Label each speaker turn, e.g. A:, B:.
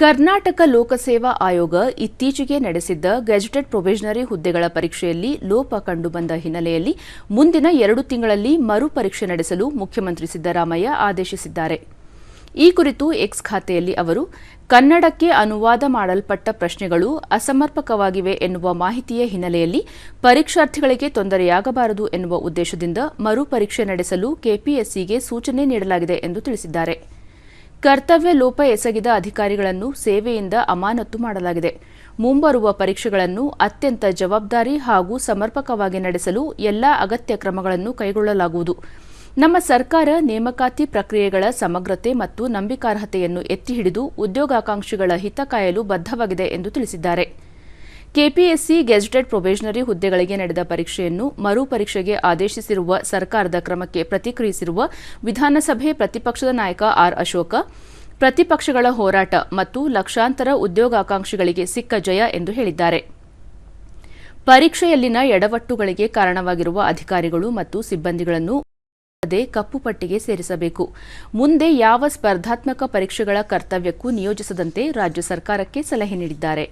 A: ಕರ್ನಾಟಕ ಲೋಕಸೇವಾ ಆಯೋಗ ಇತ್ತೀಚೆಗೆ ನಡೆಸಿದ್ದ ಗೆಜೆಟೆಡ್ ಪ್ರೊವಿಷನರಿ ಹುದ್ದೆಗಳ ಪರೀಕ್ಷೆಯಲ್ಲಿ ಲೋಪ ಕಂಡುಬಂದ ಹಿನ್ನೆಲೆಯಲ್ಲಿ ಮುಂದಿನ ಎರಡು ತಿಂಗಳಲ್ಲಿ ಮರು ಪರೀಕ್ಷೆ ನಡೆಸಲು ಮುಖ್ಯಮಂತ್ರಿ ಸಿದ್ದರಾಮಯ್ಯ ಆದೇಶಿಸಿದ್ದಾರೆ. ಈ ಕುರಿತು ಎಕ್ಸ್ ಖಾತೆಯಲ್ಲಿ ಅವರು, ಕನ್ನಡಕ್ಕೆ ಅನುವಾದ ಮಾಡಲ್ಪಟ್ಟ ಪ್ರಶ್ನೆಗಳು ಅಸಮರ್ಪಕವಾಗಿವೆ ಎನ್ನುವ ಮಾಹಿತಿಯ ಹಿನ್ನೆಲೆಯಲ್ಲಿ ಪರೀಕ್ಷಾರ್ಥಿಗಳಿಗೆ ತೊಂದರೆಯಾಗಬಾರದು ಎನ್ನುವ ಉದ್ದೇಶದಿಂದ ಮರು ಪರೀಕ್ಷೆ ನಡೆಸಲು ಕೆಪಿಎಸ್ಸಿಗೆ ಸೂಚನೆ ನೀಡಲಾಗಿದೆ ಎಂದು ತಿಳಿಸಿದ್ದಾರೆ. ಕರ್ತವ್ಯ ಲೋಪ ಎಸಗಿದ ಅಧಿಕಾರಿಗಳನ್ನು ಸೇವೆಯಿಂದ ಅಮಾನತ್ತು ಮಾಡಲಾಗಿದೆ. ಮುಂಬರುವ ಪರೀಕ್ಷೆಗಳನ್ನು ಅತ್ಯಂತ ಜವಾಬ್ದಾರಿ ಹಾಗೂ ಸಮರ್ಪಕವಾಗಿ ನಡೆಸಲು ಎಲ್ಲಾ ಅಗತ್ಯ ಕ್ರಮಗಳನ್ನು ಕೈಗೊಳ್ಳಲಾಗುವುದು. ನಮ್ಮ ಸರ್ಕಾರ ನೇಮಕಾತಿ ಪ್ರಕ್ರಿಯೆಗಳ ಸಮಗ್ರತೆ ಮತ್ತು ನಂಬಿಕಾರ್ಹತೆಯನ್ನು ಎತ್ತಿ ಹಿಡಿದು ಉದ್ಯೋಗಾಕಾಂಕ್ಷಿಗಳ ಹಿತ ಕಾಯಲು ಬದ್ಧವಾಗಿದೆ ಎಂದು ತಿಳಿಸಿದ್ದಾರೆ. ಕೆಪಿಎಸ್ಸಿ ಗೆಜೆಟೆಡ್ ಪ್ರೊಬೇಷನರಿ ಹುದ್ದೆಗಳಿಗೆ ನಡೆದ ಪರೀಕ್ಷೆಯನ್ನು ಮರು ಪರೀಕ್ಷೆಗೆ ಆದೇಶಿಸಿರುವ ಸರ್ಕಾರದ ಕ್ರಮಕ್ಕೆ ಪ್ರತಿಕ್ರಿಯಿಸಿರುವ ವಿಧಾನಸಭೆ ಪ್ರತಿಪಕ್ಷದ ನಾಯಕ ಆರ್ ಅಶೋಕ, ಪ್ರತಿಪಕ್ಷಗಳ ಹೋರಾಟ ಮತ್ತು ಲಕ್ಷಾಂತರ ಉದ್ಯೋಗಾಕಾಂಕ್ಷಿಗಳಿಗೆ ಸಿಕ್ಕ ಜಯ ಎಂದು ಹೇಳಿದ್ದಾರೆ. ಪರೀಕ್ಷೆಯಲ್ಲಿನ ಎಡವಟ್ಟುಗಳಿಗೆ ಕಾರಣವಾಗಿರುವ ಅಧಿಕಾರಿಗಳು ಮತ್ತು ಸಿಬ್ಬಂದಿಗಳನ್ನು ಕಪ್ಪು ಪಟ್ಟಿಗೆ ಸೇರಿಸಬೇಕು. ಮುಂದೆ ಯಾವ ಸ್ಪರ್ಧಾತ್ಮಕ ಪರೀಕ್ಷೆಗಳ ಕರ್ತವ್ಯಕ್ಕೂ ನಿಯೋಜಿಸದಂತೆ ರಾಜ್ಯ ಸರ್ಕಾರಕ್ಕೆ ಸಲಹೆ ನೀಡಿದ್ದಾರೆ.